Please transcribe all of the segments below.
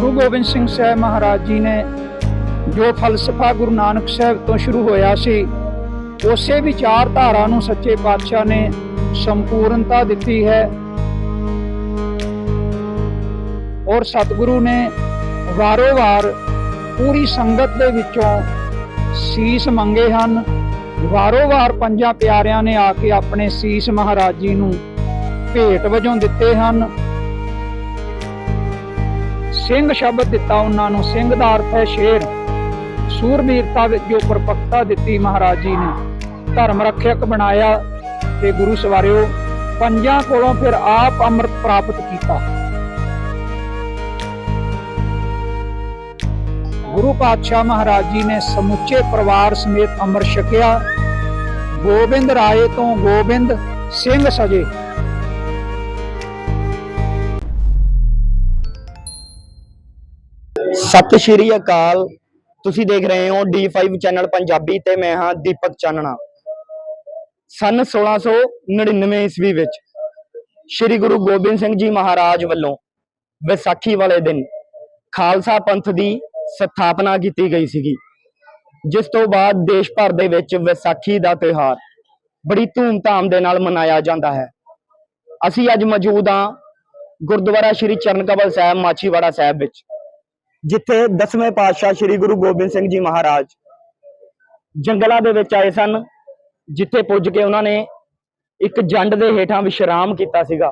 ਗੁਰੂ ਗੋਬਿੰਦ ਸਿੰਘ ਸਾਹਿਬ ਮਹਾਰਾਜ ਜੀ ਨੇ ਜੋ ਫਲਸਫਾ ਗੁਰੂ ਨਾਨਕ ਸਾਹਿਬ ਤੋਂ ਸ਼ੁਰੂ ਹੋਇਆ ਸੀ, ਉਸੇ ਵਿਚਾਰਧਾਰਾ ਨੂੰ ਸੱਚੇ ਪਾਤਸ਼ਾਹ ਨੇ ਸੰਪੂਰਨਤਾ ਦਿੱਤੀ ਹੈ। ਔਰ ਸਤਿਗੁਰੂ ਨੇ ਵਾਰੋ-ਵਾਰ ਪੂਰੀ ਸੰਗਤ ਦੇ ਵਿੱਚੋਂ ਸੀਸ ਮੰਗੇ ਹਨ। ਵਾਰੋ-ਵਾਰ ਪੰਜਾਂ ਪਿਆਰਿਆਂ ਨੇ ਆ ਕੇ ਆਪਣੇ ਸੀਸ ਮਹਾਰਾਜ ਜੀ ਨੂੰ ਭੇਟ ਵਜੋਂ ਦਿੱਤੇ ਹਨ। ਸਿੰਘ ਸ਼ਬਦ ਦਿੱਤਾ ਉਹਨਾਂ ਨੂੰ, ਸਿੰਘ ਦਾ ਅਰਥ ਹੈ ਸ਼ੇਰ। ਸੂਰਬੀਰਤਾ ਵਿੱਚ ਜੋ ਪਰਪੱਕਤਾ ਦਿੱਤੀ ਮਹਾਰਾਜ ਜੀ ਨੇ, ਧਰਮ ਰੱਖਿਅਕ ਬਣਾਇਆ ਤੇ ਗੁਰੂ ਸਵਾਰਿਓ, ਪੰਜਾਂ ਕੋਲੋਂ ਫਿਰ ਆਪ ਅੰਮ੍ਰਿਤ ਪ੍ਰਾਪਤ ਕੀਤਾ। ਗੁਰੂ ਪਾਤਸ਼ਾਹ ਮਹਾਰਾਜ ਜੀ ਨੇ ਸਮੁੱਚੇ ਪਰਿਵਾਰ ਸਮੇਤ ਅੰਮ੍ਰਿਤ ਛਕਿਆ। ਗੋਬਿੰਦ ਰਾਏ ਤੋਂ ਗੋਬਿੰਦ ਸਿੰਘ ਸਜੇ। ਸਤਿ ਸ਼੍ਰੀ ਅਕਾਲ। ਤੁਸੀਂ ਦੇਖ ਰਹੇ ਹੋ D5 ਚੈਨਲ ਪੰਜਾਬੀ ਤੇ ਮੈਂ ਹਾਂ ਦੀਪਕ ਚਾਨਣਾ। ਸਨ 1699 ਈਸਵੀ ਵਿੱਚ ਸ੍ਰੀ ਗੁਰੂ ਗੋਬਿੰਦ ਸਿੰਘ ਜੀ ਮਹਾਰਾਜ ਵੱਲੋਂ ਵਿਸਾਖੀ ਵਾਲੇ ਦਿਨ ਖਾਲਸਾ ਪੰਥ ਦੀ ਸਥਾਪਨਾ ਕੀਤੀ ਗਈ ਸੀਗੀ। ਜਿਸ ਤੋਂ ਬਾਅਦ ਦੇਸ਼ ਭਰ ਦੇ ਵਿੱਚ ਵਿਸਾਖੀ ਦਾ ਤਿਉਹਾਰ ਬੜੀ ਧੂਮ-ਧਾਮ ਦੇ ਨਾਲ ਮਨਾਇਆ ਜਾਂਦਾ ਹੈ। ਅਸੀਂ ਅੱਜ ਮੌਜੂਦ ਹਾਂ ਗੁਰਦੁਆਰਾ ਸ੍ਰੀ ਚਰਨ ਕਮਲ ਸਾਹਿਬ ਮਾਚੀਵਾੜਾ ਸਾਹਿਬ ਵਿੱਚ। ਜਿੱਥੇ ਦਸਵੇਂ ਪਾਤਸ਼ਾਹ ਸ੍ਰੀ ਗੁਰੂ ਗੋਬਿੰਦ ਸਿੰਘ ਜੀ ਮਹਾਰਾਜ ਜੰਗਲਾਂ ਦੇ ਵਿੱਚ ਆਏ ਸਨ, ਜਿੱਥੇ ਪੁੱਜ ਕੇ ਉਹਨਾਂ ਨੇ ਇੱਕ ਜੰਡ ਦੇ ਹੇਠਾਂ ਵਿਸ਼ਰਾਮ ਕੀਤਾ ਸੀਗਾ।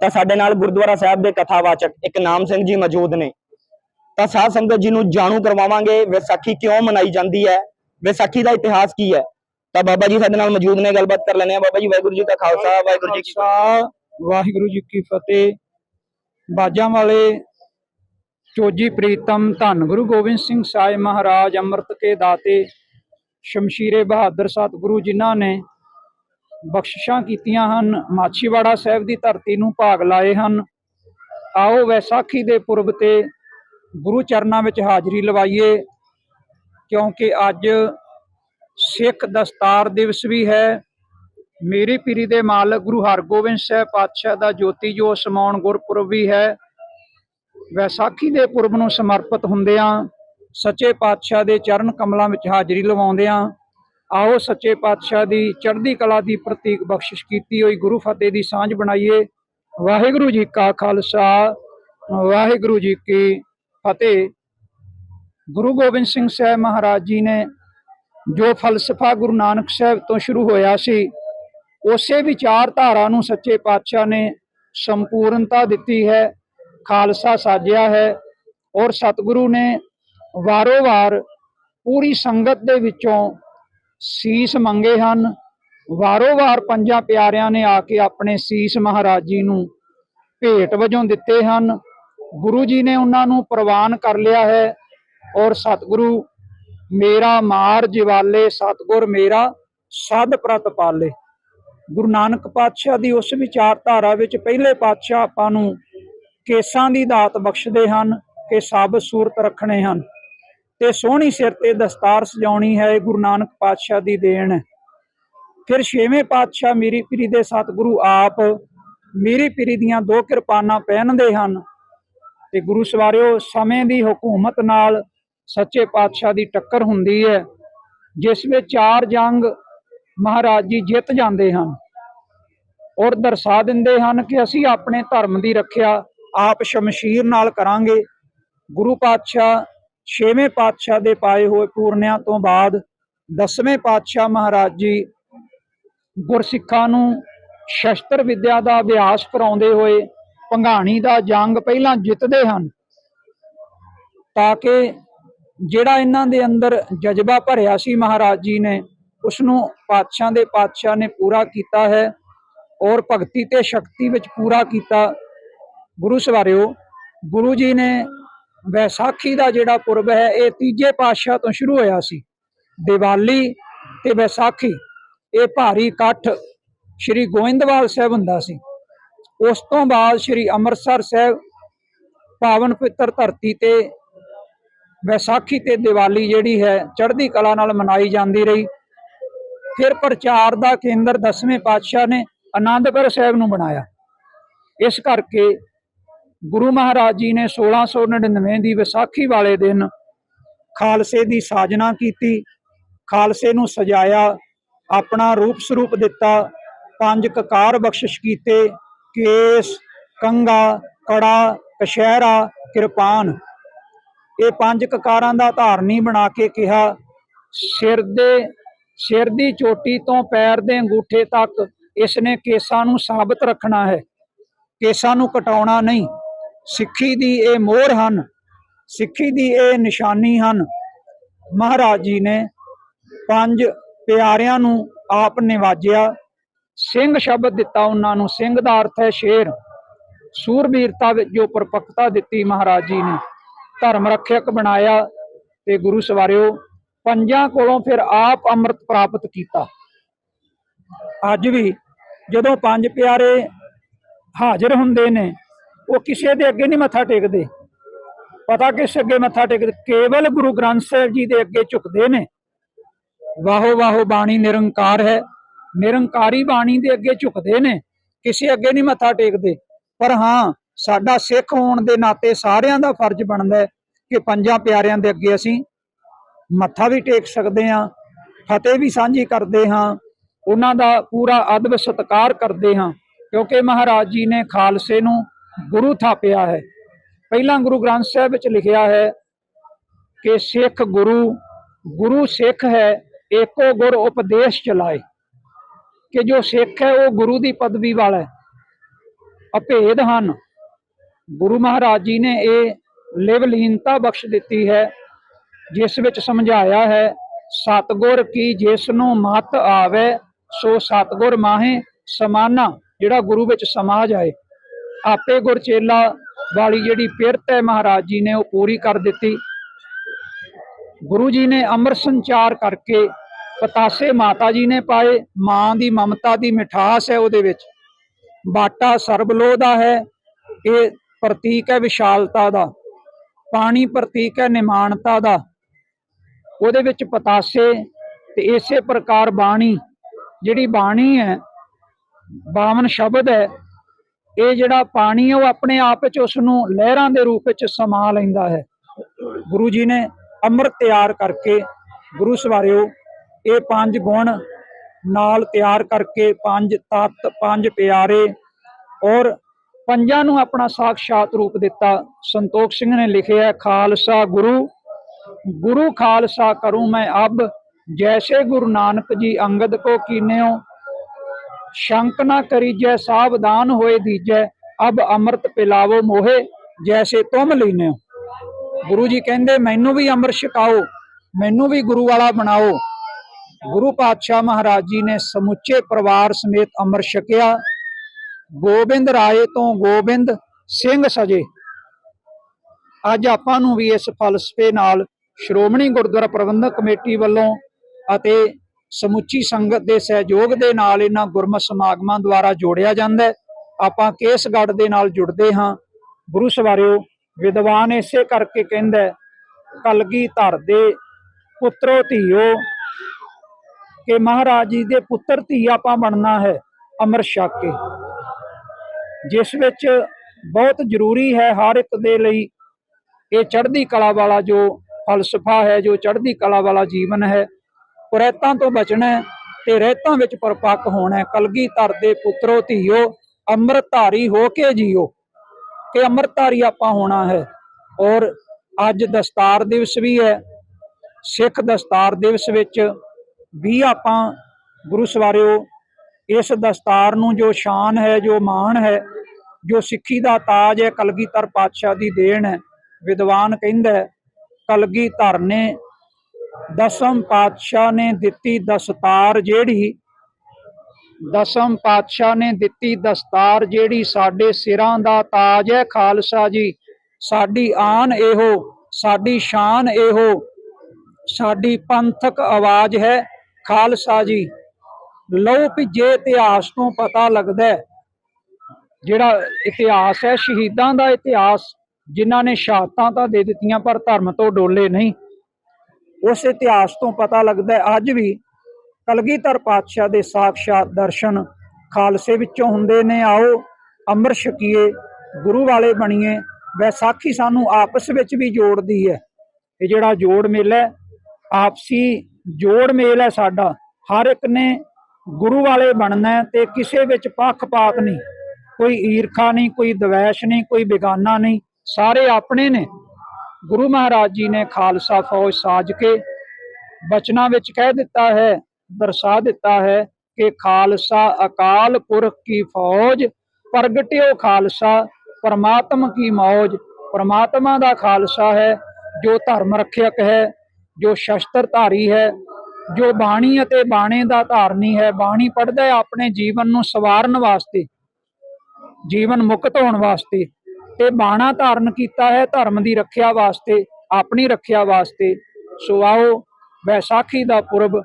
ਤਾਂ ਸਾਡੇ ਨਾਲ ਗੁਰਦੁਆਰਾ ਸਾਹਿਬ ਦੇ ਕਥਾਵਾਚਕ ਇੱਕ ਨਾਮ ਸਿੰਘ ਜੀ ਮੌਜੂਦ ਨੇ। ਤਾਂ ਸਾਧ ਸੰਗਤ ਜੀ ਨੂੰ ਜਾਣੂ ਕਰਵਾਵਾਂਗੇ ਵਿਸਾਖੀ ਕਿਉਂ ਮਨਾਈ ਜਾਂਦੀ ਹੈ, ਵਿਸਾਖੀ ਦਾ ਇਤਿਹਾਸ ਕੀ ਹੈ। ਤਾਂ ਬਾਬਾ ਜੀ ਸਾਡੇ ਨਾਲ ਮੌਜੂਦ ਨੇ, ਗੱਲਬਾਤ ਕਰ ਲੈਣੇ ਆ ਬਾਬਾ ਜੀ, ਵਾਹਿਗੁਰੂ ਜੀ ਕਾ ਖਾਲਸਾ ਵਾਹਿਗੁਰੂ ਜੀ ਕੀ ਫਤਿਹ। ਵਾਹਿਗੁਰੂ ਜੀ ਕੀ ਫਤਿਹ। ਬਾਜਾਂ ਵਾਲੇ ਚੋਜੀ ਪ੍ਰੀਤਮ ਧੰਨ ਗੁਰੂ ਗੋਬਿੰਦ ਸਿੰਘ ਸਾਹਿਬ ਮਹਾਰਾਜ, ਅੰਮ੍ਰਿਤ ਕੇ ਦਾਤੇ ਸ਼ਮਸ਼ੀਰੇ ਬਹਾਦਰ ਸਤਿਗੁਰੂ ਜਿਨ੍ਹਾਂ ਨੇ ਬਖਸ਼ਿਸ਼ਾਂ ਕੀਤੀਆਂ ਹਨ, ਮਾਛੀਵਾੜਾ ਸਾਹਿਬ ਦੀ ਧਰਤੀ ਨੂੰ ਭਾਗ ਲਾਏ ਹਨ। ਆਓ ਵੈਸਾਖੀ ਦੇ ਪੁਰਬ ਤੇ ਗੁਰੂ ਚਰਨਾਂ ਵਿੱਚ ਹਾਜ਼ਰੀ ਲਵਾਈਏ, ਕਿਉਂਕਿ ਅੱਜ ਸਿੱਖ ਦਸਤਾਰ ਦਿਵਸ ਵੀ ਹੈ। ਮੇਰੀ ਪੀਰੀ ਦੇ ਮਾਲਕ ਗੁਰੂ ਹਰਗੋਬਿੰਦ ਸਾਹਿਬ ਪਾਤਸ਼ਾਹ ਦਾ ਜੋਤੀ ਜੋ ਸਮਾਉਣ ਗੁਰਪੁਰਬ ਵੀ ਹੈ। ਵੈਸਾਖੀ ਦੇ ਪੁਰਬ ਨੂੰ ਸਮਰਪਿਤ ਹੁੰਦਿਆਂ ਸੱਚੇ ਪਾਤਸ਼ਾਹ ਦੇ ਚਰਨ ਕਮਲਾਂ ਵਿੱਚ ਹਾਜ਼ਰੀ ਲਵਾਉਂਦਿਆਂ ਆਓ ਸੱਚੇ ਪਾਤਸ਼ਾਹ ਦੀ ਚੜ੍ਹਦੀ ਕਲਾ ਦੀ ਪ੍ਰਤੀਕ ਬਖਸ਼ਿਸ਼ ਕੀਤੀ ਹੋਈ ਗੁਰੂ ਫਤਿਹ ਦੀ ਸਾਂਝ ਬਣਾਈਏ। ਵਾਹਿਗੁਰੂ ਜੀ ਕਾ ਖਾਲਸਾ, ਵਾਹਿਗੁਰੂ ਜੀ ਕੀ ਫਤਿਹ। ਗੁਰੂ ਗੋਬਿੰਦ ਸਿੰਘ ਸਾਹਿਬ ਮਹਾਰਾਜ ਜੀ ਨੇ ਜੋ ਫਲਸਫਾ ਗੁਰੂ ਨਾਨਕ ਸਾਹਿਬ ਤੋਂ ਸ਼ੁਰੂ ਹੋਇਆ ਸੀ, ਉਸੇ ਵਿਚਾਰਧਾਰਾ ਨੂੰ ਸੱਚੇ ਪਾਤਸ਼ਾਹ ਨੇ ਸੰਪੂਰਨਤਾ ਦਿੱਤੀ ਹੈ। ਖਾਲਸਾ ਸਾਜਿਆ ਹੈ ਔਰ ਸਤਿਗੁਰੂ ਨੇ ਵਾਰੋ-ਵਾਰ ਪੂਰੀ ਸੰਗਤ ਦੇ ਵਿੱਚੋਂ ਸੀਸ ਮੰਗੇ ਹਨ। ਵਾਰੋ-ਵਾਰ ਪੰਜਾਂ ਪਿਆਰਿਆਂ ਨੇ ਆ ਕੇ ਆਪਣੇ ਸੀਸ ਮਹਾਰਾਜ ਜੀ ਨੂੰ ਭੇਟ ਵਜੋਂ ਦਿੱਤੇ ਹਨ। ਗੁਰੂ ਜੀ ਨੇ ਉਹਨਾਂ ਨੂੰ ਪ੍ਰਵਾਨ ਕਰ ਲਿਆ ਹੈ ਔਰ ਸਤਿਗੁਰੂ, ਮੇਰਾ ਮਾਰ ਜਿਵਾਲੇ, ਸਤਿਗੁਰ ਮੇਰਾ ਸਦ ਪ੍ਰਤ ਪਾਲੇ। ਗੁਰੂ ਨਾਨਕ ਪਾਤਸ਼ਾਹ ਦੀ ਉਸ ਵਿਚਾਰਧਾਰਾ ਵਿੱਚ ਪਹਿਲੇ ਪਾਤਸ਼ਾਹ ਆਪਾਂ ਨੂੰ ਕੇਸਾਂ ਦੀ ਦਾਤ ਬਖਸ਼ਦੇ ਹਨ ਕਿ ਸਾਬਤ ਸੂਰਤ ਰੱਖਣੇ ਹਨ। ਤੇ ਸੋਹਣੀ ਸਿਰ ਤੇ ਦਸਤਾਰ ਸਜਾਉਣੀ ਹੈ ਗੁਰੂ ਨਾਨਕ ਪਾਤਸ਼ਾਹ ਦੀ ਦੇਣ ਹੈ। ਫਿਰ ਛੇਵੇਂ ਪਾਤਸ਼ਾਹ ਮੇਰੀ ਪੀਰੀ ਦੇ ਸਤਿਗੁਰੂ ਆਪ ਮੇਰੀ ਪੀਰੀ ਦੀਆਂ ਦੋ ਕਿਰਪਾਨਾਂ ਪਹਿਨਦੇ ਹਨ। ਤੇ ਗੁਰੂ ਸਵਾਰਿਓ, ਸਮੇਂ ਦੀ ਹਕੂਮਤ ਨਾਲ ਸੱਚੇ ਪਾਤਸ਼ਾਹ ਦੀ ਟੱਕਰ ਹੁੰਦੀ ਹੈ, ਜਿਸ ਵਿੱਚ ਚਾਰ ਜੰਗ ਮਹਾਰਾਜ ਜੀ ਜਿੱਤ ਜਾਂਦੇ ਹਨ। ਔਰ ਦਰਸਾ ਦਿੰਦੇ ਹਨ ਕਿ ਅਸੀਂ ਆਪਣੇ ਧਰਮ ਦੀ ਰੱਖਿਆ ਆਪ ਸ਼ਮਸ਼ੀਰ ਨਾਲ ਕਰਾਂਗੇ। ਗੁਰੂ ਪਾਤਸ਼ਾਹ ਛੇਵੇਂ ਪਾਤਸ਼ਾਹ ਦੇ ਪਾਏ ਹੋਏ ਪੂਰਨਿਆਂ ਤੋਂ ਬਾਅਦ ਦਸਵੇਂ ਪਾਤਸ਼ਾਹ ਮਹਾਰਾਜ ਜੀ ਗੁਰਸਿੱਖਾਂ ਨੂੰ ਸ਼ਸਤਰ ਵਿਦਿਆ ਦਾ ਅਭਿਆਸ ਕਰਾਉਂਦੇ ਹੋਏ ਪੰਘਾਣੀ ਦਾ ਜੰਗ ਪਹਿਲਾਂ ਜਿੱਤਦੇ ਹਨ ਤਾਂ ਕਿ ਜਿਹੜਾ ਇਹਨਾਂ ਦੇ ਅੰਦਰ ਜਜ਼ਬਾ ਭਰਿਆ ਸੀ ਮਹਾਰਾਜ ਜੀ ਨੇ ਉਸ ਨੂੰ ਪਾਤਸ਼ਾਹ ਦੇ ਪਾਤਸ਼ਾਹ ਨੇ ਪੂਰਾ ਕੀਤਾ ਹੈ ਔਰ ਭਗਤੀ ਤੇ ਸ਼ਕਤੀ ਵਿੱਚ ਪੂਰਾ ਕੀਤਾ। ਗੁਰੂ ਸਵਾਰਿਓ, ਗੁਰੂ ਜੀ ਨੇ ਵੈਸਾਖੀ ਦਾ ਜਿਹੜਾ ਪੁਰਬ ਹੈ, ਇਹ ਤੀਜੇ ਪਾਤਸ਼ਾਹ ਤੋਂ ਸ਼ੁਰੂ ਹੋਇਆ ਸੀ। ਦੀਵਾਲੀ ਤੇ ਵੈਸਾਖੀ, ਇਹ ਭਾਰੀ ਇਕੱਠ ਸ਼੍ਰੀ ਗੋਇੰਦਵਾਲ ਸਾਹਿਬ ਹੁੰਦਾ ਸੀ। ਉਸ ਤੋਂ ਬਾਅਦ ਸ਼੍ਰੀ ਅੰਮ੍ਰਿਤਸਰ ਸਾਹਿਬ ਪਾਵਨ ਪਵਿੱਤਰ ਧਰਤੀ ਤੇ ਵੈਸਾਖੀ ਤੇ ਦੀਵਾਲੀ ਜਿਹੜੀ ਹੈ, ਚੜ੍ਹਦੀ ਕਲਾ ਨਾਲ ਮਨਾਈ ਜਾਂਦੀ ਰਹੀ। ਫਿਰ ਪ੍ਰਚਾਰ ਦਾ ਕੇਂਦਰ ਦਸਵੇਂ ਪਾਤਸ਼ਾਹ ਨੇ ਆਨੰਦਪੁਰ ਸਾਹਿਬ ਨੂੰ ਬਣਾਇਆ। ਇਸ ਕਰਕੇ ਗੁਰੂ ਮਹਾਰਾਜ ਜੀ ਨੇ 1699 ਦੀ ਵਿਸਾਖੀ ਵਾਲੇ ਦਿਨ ਖਾਲਸੇ ਦੀ ਸਾਜਨਾ ਕੀਤੀ। ਖਾਲਸੇ ਨੂੰ ਸਜਾਇਆ, ਆਪਣਾ ਰੂਪ ਸਰੂਪ ਦਿੱਤਾ, ਪੰਜ ਕਕਾਰ ਬਖਸ਼ਿਸ਼ ਕੀਤੇ, ਕੇਸ ਕੰਗਾ ਕੜਾ ਕਸ਼ਹਿਰਾ ਕਿਰਪਾਨ। ਇਹ ਪੰਜ ਕਕਾਰਾਂ ਦਾ ਧਾਰਨੀ ਬਣਾ ਕੇ ਕਿਹਾ, ਸਿਰ ਦੇ, ਸਿਰ ਦੀ ਚੋਟੀ ਤੋਂ ਪੈਰ ਦੇ ਅੰਗੂਠੇ ਤੱਕ ਇਸ ਨੇ ਕੇਸਾਂ ਨੂੰ ਸਾਬਤ ਰੱਖਣਾ ਹੈ। ਕੇਸਾਂ ਨੂੰ ਕਟਾਉਣਾ ਨਹੀਂ। ਸਿੱਖੀ ਦੀ ਇਹ ਮੋਹਰ ਹਨ, ਸਿੱਖੀ ਦੀ ਇਹ ਨਿਸ਼ਾਨੀ ਹਨ। ਮਹਾਰਾਜ ਜੀ ਨੇ ਪੰਜ ਪਿਆਰਿਆਂ ਨੂੰ ਆਪ ਨਿਵਾਜਿਆ। ਸਿੰਘ ਸ਼ਬਦ ਦਿੱਤਾ ਉਹਨਾਂ ਨੂੰ, ਸਿੰਘ ਦਾ ਅਰਥ ਹੈ ਸ਼ੇਰ। ਸੂਰਬੀਰਤਾ ਵਿੱਚ ਜੋ ਪਰਪੱਕਤਾ ਦਿੱਤੀ ਮਹਾਰਾਜ ਜੀ ਨੇ, ਧਰਮ ਰੱਖਿਅਕ ਬਣਾਇਆ ਤੇ ਗੁਰੂ ਸਵਾਰਿਓ, ਪੰਜਾਂ ਕੋਲੋਂ ਫਿਰ ਆਪ ਅੰਮ੍ਰਿਤ ਪ੍ਰਾਪਤ ਕੀਤਾ। ਅੱਜ ਵੀ ਜਦੋਂ ਪੰਜ ਪਿਆਰੇ ਹਾਜ਼ਰ ਹੁੰਦੇ ਨੇ ਉਹ ਕਿਸੇ ਦੇ ਅੱਗੇ ਨਹੀਂ ਮੱਥਾ ਟੇਕਦੇ। ਪਤਾ ਕਿਸ ਅੱਗੇ ਮੱਥਾ ਟੇਕਦੇ? ਕੇਵਲ ਗੁਰੂ ਗ੍ਰੰਥ ਸਾਹਿਬ ਜੀ ਦੇ ਅੱਗੇ ਝੁਕਦੇ ਨੇ। ਵਾਹੋ ਵਾਹੋ ਬਾਣੀ ਨਿਰੰਕਾਰ ਹੈ। ਨਿਰੰਕਾਰੀ ਬਾਣੀ ਦੇ ਅੱਗੇ ਝੁਕਦੇ ਨੇ। ਕਿਸੇ ਅੱਗੇ ਨਹੀਂ ਮੱਥਾ ਟੇਕਦੇ। ਪਰ ਹਾਂ, ਸਾਡਾ ਸਿੱਖ ਹੋਣ ਦੇ ਨਾਤੇ ਸਾਰਿਆਂ ਦਾ ਫਰਜ਼ ਬਣਦਾ ਹੈ ਕਿ ਪੰਜਾਂ ਪਿਆਰਿਆਂ ਦੇ ਅੱਗੇ ਅਸੀਂ ਮੱਥਾ ਵੀ ਟੇਕ ਸਕਦੇ ਹਾਂ, ਫਤਿਹ ਵੀ ਸਾਂਝੀ ਕਰਦੇ ਹਾਂ, ਉਹਨਾਂ ਦਾ ਪੂਰਾ ਅਦਬ ਸਤਿਕਾਰ ਕਰਦੇ ਹਾਂ। ਕਿਉਂਕਿ ਮਹਾਰਾਜ ਜੀ ਨੇ ਖਾਲਸੇ ਨੂੰ ਗੁਰੂ ਥਾਪਿਆ ਹੈ। ਪਹਿਲਾਂ ਗੁਰੂ ਗ੍ਰੰਥ ਸਾਹਿਬ ਵਿੱਚ ਲਿਖਿਆ ਹੈ ਕਿ ਸਿੱਖ ਗੁਰੂ ਗੁਰੂ ਸਿੱਖ ਹੈ, ਏਕੋ ਗੁਰ ਉਪਦੇਸ਼ ਚਲਾਏ। ਕਿ ਜੋ ਸਿੱਖ ਹੈ, ਉਹ ਗੁਰੂ ਦੀ ਪਦਵੀ ਵਾਲਾ ਹੈ। ਅਭੇਦ ਹਨ। ਗੁਰੂ ਮਹਾਰਾਜ ਜੀ ਨੇ ਇਹ ਲਿਵਲੀਨਤਾ ਬਖਸ਼ ਦਿੱਤੀ ਹੈ, ਜਿਸ ਵਿੱਚ ਸਮਝਾਇਆ ਹੈ, ਸਤਗੁਰ ਕੀ ਜਿਸ ਨੂੰ ਮਤ ਆਵੇ, ਸੋ ਸਤਗੁਰ ਮਾਹੇ ਸਮਾਨਾ, ਜਿਹੜਾ ਗੁਰੂ ਵਿੱਚ ਸਮਾਜ ਆਏ ਆਪੇ ਗੁਰਚੇਲਾ ਵਾਲੀ ਜਿਹੜੀ ਪਿਰਤ ਹੈ ਮਹਾਰਾਜ ਜੀ ਨੇ ਉਹ ਪੂਰੀ ਕਰ ਦਿੱਤੀ। ਗੁਰੂ ਜੀ ਨੇ ਅੰਮ੍ਰਿਤ ਸੰਚਾਰ ਕਰਕੇ ਪਤਾਸੇ ਮਾਤਾ ਜੀ ਨੇ ਪਾਏ, ਮਾਂ ਦੀ ਮਮਤਾ ਦੀ ਮਿਠਾਸ ਹੈ ਉਹਦੇ ਵਿੱਚ। ਬਾਟਾ ਸਰਬਲੋ ਦਾ ਹੈ, ਇਹ ਪ੍ਰਤੀਕ ਹੈ ਵਿਸ਼ਾਲਤਾ ਦਾ। ਪਾਣੀ ਪ੍ਰਤੀਕ ਹੈ ਨਿਮਾਨਤਾ ਦਾ। ਉਹਦੇ ਵਿੱਚ ਪਤਾਸੇ ਤੇ ਇਸੇ ਪ੍ਰਕਾਰ ਬਾਣੀ, ਜਿਹੜੀ ਬਾਣੀ ਹੈ 52 ਸ਼ਬਦ ਹੈ ਇਹ ਜਿਹੜਾ ਪਾਣੀ ਹੈ ਉਹ ਆਪਣੇ ਆਪ ਵਿੱਚ ਉਸ ਨੂੰ ਲਹਿਰਾਂ ਦੇ ਰੂਪ ਵਿੱਚ ਸਮਾ ਲੈਂਦਾ ਹੈ। ਗੁਰੂ ਜੀ ਨੇ ਅੰਮ੍ਰਿਤ ਤਿਆਰ ਕਰਕੇ ਗੁਰੂ ਸਵਾਰਿਓ, ਇਹ ਪੰਜ ਗੁਣ ਨਾਲ ਤਿਆਰ ਕਰਕੇ ਪੰਜ ਤਤ, ਪੰਜ ਪਿਆਰੇ ਔਰ ਪੰਜਾਂ ਨੂੰ ਆਪਣਾ ਸਾਖਸ਼ਾਤ ਰੂਪ ਦਿੱਤਾ। ਸੰਤੋਖ ਸਿੰਘ ਨੇ ਲਿਖਿਆ ਖਾਲਸਾ ਗੁਰੂ ਗੁਰੂ ਖਾਲਸਾ ਕਰੂੰ ਮੈਂ ਅਬ, ਜੈਸੇ ਗੁਰੂ ਨਾਨਕ ਜੀ ਅੰਗਦ ਕੋ ਕੀਨਿਓ ਸ਼ੰਕ ਨਾ ਕਰੀਜੈ ਸਾਵਧਾਨ ਹੋਏ ਦੀਜੈ, ਅਬ ਅੰਮ੍ਰਿਤ ਪਿਲਾਵੋ ਮੋਹੇ, ਜੈਸੇ ਤੁਮ ਲੀਨਿਓ। ਗੁਰੂ ਜੀ ਕਹਿੰਦੇ, ਮੈਨੂੰ ਵੀ ਅੰਮ੍ਰਿਤ ਛਕਾਓ, ਮੈਨੂੰ ਵੀ ਗੁਰੂ ਵਾਲਾ ਬਣਾਓ। ਗੁਰੂ ਪਾਤਸ਼ਾਹ ਮਹਾਰਾਜ ਜੀ ਨੇ ਸਮੁੱਚੇ ਪਰਿਵਾਰ ਸਮੇਤ ਅੰਮ੍ਰਿਤ ਛਕਿਆ। ਗੋਬਿੰਦ ਰਾਏ ਤੋਂ ਗੋਬਿੰਦ ਸਿੰਘ ਸਜੇ। ਅੱਜ ਆਪਾਂ ਨੂੰ ਵੀ ਇਸ ਫਲਸਫੇ ਨਾਲ ਸ਼੍ਰੋਮਣੀ ਗੁਰਦੁਆਰਾ ਪ੍ਰਬੰਧਕ ਕਮੇਟੀ ਵੱਲੋਂ ਅਤੇ ਸਮੁੱਚੀ ਸੰਗਤ ਦੇ ਸਹਿਯੋਗ ਦੇ ਨਾਲ ਇਹਨਾਂ ਗੁਰਮਤ ਸਮਾਗਮਾਂ ਦੁਆਰਾ ਜੋੜਿਆ ਜਾਂਦਾ ਹੈ। ਆਪਾਂ ਕੇਸਗੜ੍ਹ ਦੇ ਨਾਲ ਜੁੜਦੇ ਹਾਂ। ਗੁਰੂ ਸਵਾਰਿਓ, ਵਿਦਵਾਨ ਇਸੇ ਕਰਕੇ ਕਹਿੰਦਾ ਕਲਗੀ ਧਰ ਦੇ ਪੁੱਤਰੋ ਧੀਓ, ਕਿ ਮਹਾਰਾਜ ਜੀ ਦੇ ਪੁੱਤਰ ਧੀ ਆਪਾਂ ਬਣਨਾ ਹੈ ਅਮਰ ਛਕ। ਕੇ ਜਿਸ ਵਿੱਚ ਬਹੁਤ ਜ਼ਰੂਰੀ ਹੈ ਹਰ ਇੱਕ ਦੇ ਲਈ ਇਹ ਚੜ੍ਹਦੀ ਕਲਾ ਵਾਲਾ ਜੋ ਫਲਸਫਾ ਹੈ, ਜੋ ਚੜ੍ਹਦੀ ਕਲਾ ਵਾਲਾ ਜੀਵਨ ਹੈ ਕੁਰੈਤਾਂ ਤੋਂ ਬਚਣਾ ਤੇ ਰਹਿਤਾਂ ਵਿੱਚ ਪਰਪੱਕ ਹੋਣਾ ਕਲਗੀ ਧਰ ਦੇ ਪੁੱਤਰੋ ਧੀਓ ਅੰਮ੍ਰਿਤਧਾਰੀ ਹੋ ਕੇ ਜੀਓ। ਕਿ ਅੰਮ੍ਰਿਤਧਾਰੀ ਆਪਾਂ ਹੋਣਾ ਹੈ। ਔਰ ਅੱਜ ਦਸਤਾਰ ਦਿਵਸ ਵੀ ਹੈ। ਸਿੱਖ ਦਸਤਾਰ ਦਿਵਸ ਵਿੱਚ ਵੀ ਆਪਾਂ ਗੁਰੂ ਸਵਾਰਿਓ ਇਸ ਦਸਤਾਰ ਨੂੰ ਜੋ ਸ਼ਾਨ ਹੈ ਜੋ ਮਾਣ ਹੈ ਜੋ ਸਿੱਖੀ ਦਾ ਤਾਜ ਹੈ ਕਲਗੀਧਰ ਪਾਤਸ਼ਾਹ ਦੀ ਦੇਣ ਹੈ ਵਿਦਵਾਨ ਕਹਿੰਦਾ ਹੈ, ਕਲਗੀਧਰ ਨੇ ਦਸਮ ਪਾਤਸ਼ਾਹ ਨੇ ਦਿੱਤੀ ਦਸਤਾਰ ਜਿਹੜੀ, ਦਸਮ ਪਾਤਸ਼ਾਹ ਨੇ ਦਿੱਤੀ ਦਸਤਾਰ ਜਿਹੜੀ ਸਾਡੇ ਸਿਰਾਂ ਦਾ ਤਾਜ ਹੈ ਖਾਲਸਾ ਜੀ। ਸਾਡੀ ਆਨ ਇਹੋ, ਸਾਡੀ ਸ਼ਾਨ ਇਹੋ, ਸਾਡੀ ਪੰਥਕ ਆਵਾਜ਼ ਹੈ ਖਾਲਸਾ ਜੀ। ਲਓ ਭਿੱਜੇ ਇਤਿਹਾਸ ਤੋਂ ਪਤਾ ਲੱਗਦਾ ਜਿਹੜਾ ਇਤਿਹਾਸ ਹੈ, ਸ਼ਹੀਦਾਂ ਦਾ ਇਤਿਹਾਸ, ਜਿਨ੍ਹਾਂ ਨੇ ਸ਼ਹਾਦਤਾਂ ਤਾਂ ਦੇ ਦਿੱਤੀਆਂ ਪਰ ਧਰਮ ਤੋਂ ਡੋਲੇ ਨਹੀਂ। ਉਸ ਇਤਿਹਾਸ ਤੋਂ ਪਤਾ ਲੱਗਦਾ ਹੈ, ਅੱਜ ਵੀ ਕਲਗੀਧਰ ਪਾਤਸ਼ਾਹ ਦੇ ਸਾਖਸ਼ਾਤ ਦਰਸ਼ਨ ਖਾਲਸੇ ਵਿੱਚੋਂ ਹੁੰਦੇ ਨੇ। ਆਓ ਅੰਮ੍ਰਿਤ ਛਕੀਏ, ਗੁਰੂ ਵਾਲੇ ਬਣੀਏ, ਵੈਸਾਖੀ ਸਾਨੂੰ ਆਪਸ ਵਿੱਚ ਵੀ ਜੋੜਦੀ ਹੈ। ਇਹ ਜਿਹੜਾ ਜੋੜ ਮੇਲਾ ਹੈ, ਆਪਸੀ ਜੋੜ ਮੇਲ ਹੈ ਸਾਡਾ। ਹਰ ਇੱਕ ਨੇ ਗੁਰੂ ਵਾਲੇ ਬਣਨਾ ਤੇ ਕਿਸੇ ਵਿੱਚ ਪੱਖਪਾਤ ਨਹੀਂ। ਕੋਈ ਈਰਖਾ ਨਹੀਂ, ਕੋਈ ਦਵੈਸ਼ ਨਹੀਂ, ਕੋਈ ਬੇਗਾਨਾ ਨਹੀਂ। ਸਾਰੇ ਆਪਣੇ ਨੇ। ਗੁਰੂ ਮਹਾਰਾਜ ਜੀ ਨੇ ਖਾਲਸਾ ਫੌਜ ਸਾਜ ਕੇ ਬਚਨਾਂ ਵਿੱਚ ਕਹਿ ਦਿੱਤਾ ਹੈ, ਦਰਸਾ ਦਿੱਤਾ ਹੈ ਕਿ ਖਾਲਸਾ ਅਕਾਲ ਪੁਰਖ ਕੀ ਫੌਜ, ਪ੍ਰਗਟਿਓ ਖਾਲਸਾ, ਪਰਮਾਤਮ ਕੀ ਮੌਜ। ਪਰਮਾਤਮਾ ਦਾ ਖਾਲਸਾ ਹੈ, ਜੋ ਧਰਮ ਰੱਖਿਅਕ ਹੈ, ਜੋ ਸ਼ਸਤਰ ਧਾਰੀ ਹੈ, ਜੋ ਬਾਣੀ ਅਤੇ ਬਾਣੇ ਦਾ ਧਾਰਨੀ ਹੈ। ਬਾਣੀ ਪੜ੍ਹਦਾ ਆਪਣੇ ਜੀਵਨ ਨੂੰ ਸਵਾਰਨ ਵਾਸਤੇ, ਜੀਵਨ ਮੁਕਤ ਹੋਣ ਵਾਸਤੇ। ਤੇ ਬਾਣਾ ਧਾਰਨ ਕੀਤਾ ਹੈ ਧਰਮ ਦੀ ਰੱਖਿਆ ਵਾਸਤੇ, ਆਪਣੀ ਰੱਖਿਆ ਵਾਸਤੇ। ਸੋ ਆਓ ਵੈਸਾਖੀ ਦਾ ਪੁਰਬ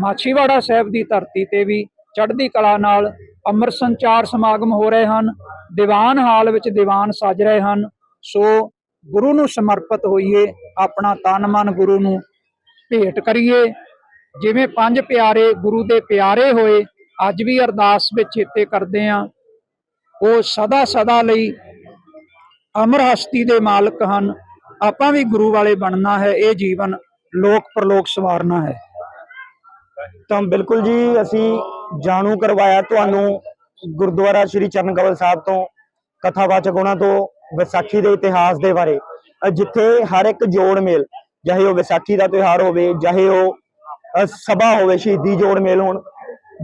ਮਾਛੀਵਾੜਾ ਸਾਹਿਬ ਦੀ ਧਰਤੀ ਤੇ ਵੀ ਚੜ੍ਹਦੀ ਕਲਾ ਨਾਲ ਅੰਮ੍ਰਿਤ ਸੰਚਾਰ ਸਮਾਗਮ ਹੋ ਰਹੇ ਹਨ, ਦੀਵਾਨ ਹਾਲ ਵਿੱਚ ਦੀਵਾਨ ਸਜ ਰਹੇ ਹਨ। ਸੋ ਗੁਰੂ ਨੂੰ ਸਮਰਪਿਤ ਹੋਈਏ, ਆਪਣਾ ਤਨ ਮਨ ਗੁਰੂ ਨੂੰ ਭੇਟ ਕਰੀਏ। ਜਿਵੇਂ ਪੰਜ ਪਿਆਰੇ ਗੁਰੂ ਦੇ ਪਿਆਰੇ ਹੋਏ, ਅੱਜ ਵੀ ਅਰਦਾਸ ਵਿੱਚ ਚੇਤੇ ਕਰਦੇ ਆਂ ਉਹ ਸਦਾ ਸਦਾ ਲਈ ਅਮਰ ਹਸਤੀ ਦੇ ਮਾਲਕ ਹਨ। ਆਪਾਂ ਵੀ ਗੁਰੂ ਵਾਲੇ ਬਣਨਾ ਹੈ, ਇਹ ਜੀਵਨ ਲੋਕ ਪਰਲੋਕ ਸਵਾਰਨਾ ਹੈ। ਤਾਂ ਬਿਲਕੁਲ ਜੀ, ਅਸੀਂ ਜਾਣੂ ਕਰਵਾਇਆ ਤੁਹਾਨੂੰ ਗੁਰਦੁਆਰਾ ਸ੍ਰੀ ਚਰਨ ਕਮਲ ਸਾਹਿਬ ਤੋਂ, ਕਥਾਵਾਚਕ ਉਹਨਾਂ ਤੋਂ ਵਿਸਾਖੀ ਦੇ ਇਤਿਹਾਸ ਦੇ ਬਾਰੇ। ਜਿੱਥੇ ਹਰ ਇੱਕ ਜੋੜ ਮੇਲ, ਚਾਹੇ ਉਹ ਵਿਸਾਖੀ ਦਾ ਤਿਉਹਾਰ ਹੋਵੇ, ਚਾਹੇ ਉਹ ਸਭਾ ਹੋਵੇ, ਸ਼ਹੀਦੀ ਜੋੜ ਮੇਲ ਹੋਣ,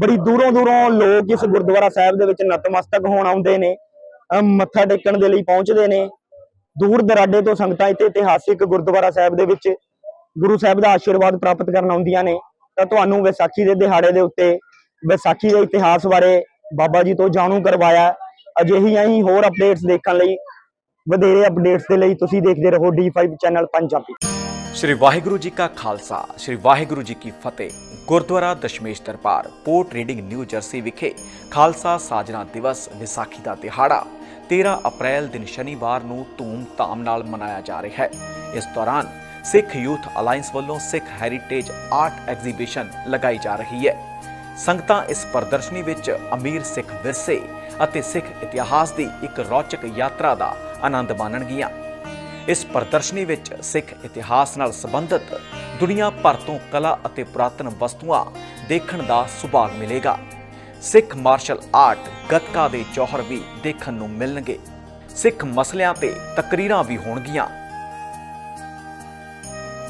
ਬੜੀ ਦੂਰੋਂ ਦੂਰੋਂ ਲੋਕ ਇਸ ਗੁਰਦੁਆਰਾ ਸਾਹਿਬ ਦੇ ਵਿੱਚ ਨਤਮਸਤਕ ਹੋਣ ਆਉਂਦੇ ਨੇ। ਮੱਥਾ ਟੇਕਣ ਦੇ ਲਈ ਪਹੁੰਚਦੇ ਨੇ। ਦੂਰ ਦਰਾਡੇ ਤੋਂ ਸੰਗਤਾਂ ਇੱਥੇ ਇਤਿਹਾਸਿਕ ਗੁਰਦੁਆਰਾ ਸਾਹਿਬ ਦੇ ਵਿੱਚ ਗੁਰੂ ਸਾਹਿਬ ਦਾ ਆਸ਼ੀਰਵਾਦ ਪ੍ਰਾਪਤ ਕਰਨ ਆਉਂਦੀਆਂ ਨੇ। ਤਾਂ ਤੁਹਾਨੂੰ ਵਿਸਾਖੀ ਦੇ ਦਿਹਾੜੇ ਦੇ ਉੱਤੇ, ਵਿਸਾਖੀ ਦੇ ਇਤਿਹਾਸ ਬਾਰੇ ਬਾਬਾ ਜੀ ਤੋਂ ਜਾਣੂ ਕਰਵਾਇਆ। ਅਜਿਹੀਆਂ ਹੀ ਹੋਰ ਅਪਡੇਟਸ ਦੇਖਣ ਲਈ, ਵਧੇਰੇ ਅਪਡੇਟਸ ਦੇ ਲਈ ਤੁਸੀਂ ਦੇਖਦੇ ਰਹੋ D5 ਚੈਨਲ ਪੰਜਾਬੀ। ਸ਼੍ਰੀ ਵਾਹਿਗੁਰੂ ਜੀ ਕਾ ਖਾਲਸਾ, ਸ਼੍ਰੀ ਵਾਹਿਗੁਰੂ ਜੀ ਕੀ ਫਤਿਹ। Gurdwara Dashmesh Darbar, Port Reading New Jersey ਵਿਖੇ ਖਾਲਸਾ ਸਾਜਨਾ ਦਿਵਸ ਵਿਸਾਖੀ ਦਾ ਦਿਹਾੜਾ। 13 ਅਪ੍ਰੈਲ ਦਿਨ ਸ਼ਨੀਵਾਰ ਨੂੰ ਧੂਮ-ਧਾਮ ਨਾਲ ਮਨਾਇਆ ਜਾ ਰਿਹਾ ਹੈ। ਇਸ ਦੌਰਾਨ ਸਿੱਖ ਯੂਥ ਅਲਾਈਅੰਸ ਵੱਲੋਂ ਸਿੱਖ ਹੈਰੀਟੇਜ ਆਰਟ ਐਗਜ਼ੀਬਿਸ਼ਨ ਲਗਾਈ ਜਾ ਰਹੀ ਹੈ। ਸੰਗਤਾਂ ਇਸ ਪ੍ਰਦਰਸ਼ਨੀ ਵਿੱਚ ਅਮੀਰ ਸਿੱਖ ਵਿਰਸੇ ਅਤੇ ਸਿੱਖ ਇਤਿਹਾਸ ਦੀ ਇੱਕ ਰੌਚਕ ਯਾਤਰਾ ਦਾ ਆਨੰਦ ਮਾਣਨਗੀਆਂ। ਇਸ ਪ੍ਰਦਰਸ਼ਨੀ ਵਿੱਚ ਸਿੱਖ ਇਤਿਹਾਸ ਨਾਲ ਸੰਬੰਧਿਤ ਦੁਨੀਆ ਭਰ ਤੋਂ ਕਲਾ ਅਤੇ ਪੁਰਾਤਨ ਵਸਤੂਆਂ ਦੇਖਣ ਦਾ ਸੁਭਾਗ ਮਿਲੇਗਾ। ਸਿੱਖ ਮਾਰਸ਼ਲ ਆਰਟ ਗੱਤਕਾ ਦੇ ਜੌਹਰ ਵੀ ਦੇਖਣ ਨੂੰ ਮਿਲਣਗੇ। ਸਿੱਖ ਮਸਲਿਆਂ ਤੇ ਤਕਰੀਰਾਂ ਵੀ ਹੋਣਗੀਆਂ।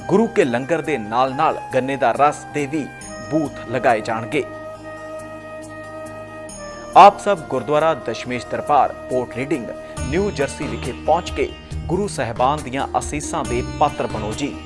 ਗੁਰੂ ਕੇ ਲੰਗਰ ਦੇ ਨਾਲ-ਨਾਲ ਗੰਨੇ ਦਾ ਰਸ ਦੇ ਵੀ ਬੂਥ ਲਗਾਏ ਜਾਣਗੇ। ਆਪ ਸਭ Gurdwara Dashmesh Darbar Port Reading New Jersey ਵਿਖੇ ਪਹੁੰਚ ਕੇ ਗੁਰੂ ਸਾਹਿਬਾਨ ਦੀਆਂ ਅਸੀਸਾਂ ਦੇ ਪਾਤਰ ਬਣੋ ਜੀ।